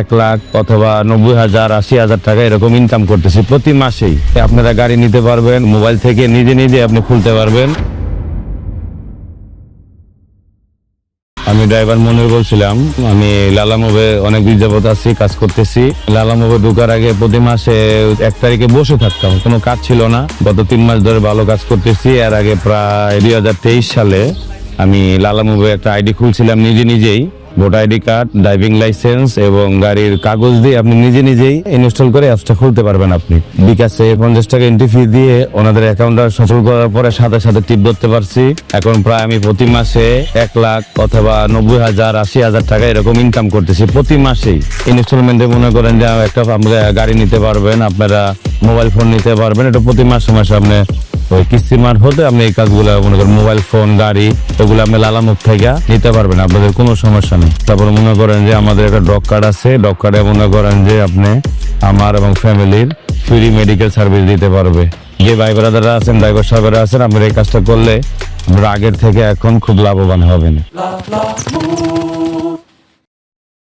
এক লাখ অথবা নব্বই হাজার, আশি হাজার টাকা এরকম ইনকাম করতেছি প্রতি মাসেই। আপনারা গাড়ি নিতে পারবেন, মোবাইল থেকে নিজে নিজে আপনি খুলতে পারবেন। আমি ড্রাইভার মনির বলছিলাম, আমি লালা মুভে অনেক দিন আছি, কাজ করতেছি। লালা মুভে ঢোকার আগে প্রতি মাসে এক তারিখে বসে থাকতাম, কোনো কাজ ছিল না। গত তিন মাস ধরে ভালো কাজ করতেছি, এর আগে প্রায় দুই হাজার তেইশ সালে আমি লালা মুভে একটা আইডি খুলছিলাম নিজে নিজেই। Voter ID card, driving licence এবং গাড়ির কাগজ দিয়ে আপনি নিজে নিজেই ইনস্টল করে অ্যাপসটা খুলতে পারবেন আপনি। বিকাশে পঞ্চাশ টাকা এন্ট্রি ফি দিয়ে ওনাদের অ্যাকাউন্টটা সচল করার পরে সাথে সাথে টিপ ধরতে পারছি। এখন প্রায় আমি প্রতি মাসে এক লাখ অথবা নব্বই হাজার, আশি হাজার টাকা এরকম ইনকাম করতেছি প্রতি মাসেই। ইনস্টলমেন্টে মনে করেন যে, একটা আপনারা গাড়ি নিতে পারবেন, আপনারা মোবাইল ফোন নিতে পারবেন। এটা প্রতি মাসে মাসে আপনি ওই কিস্তির মারফতে আপনি এই কাজগুলো, মনে করেন মোবাইল, ফোন, গাড়ি এগুলো আপনি লালামুখ থেকে নিতে পারবেন, আপনাদের কোনো সমস্যা নেই তারপরে মনে করেন যে আমাদের একটা ডক কার্ড আছে ডক কার্ডে মনে করেন যে আপনি আমার এবং ফ্যামিলির ফ্রি মেডিকেল সার্ভিস দিতে পারবে যে ভাই ব্রাদাররা আছেন ড্রাইভার সাহেবরা আছেন, আপনারা এই কাজটা করলে আগের থেকে এখন খুব লাভবান হবেন.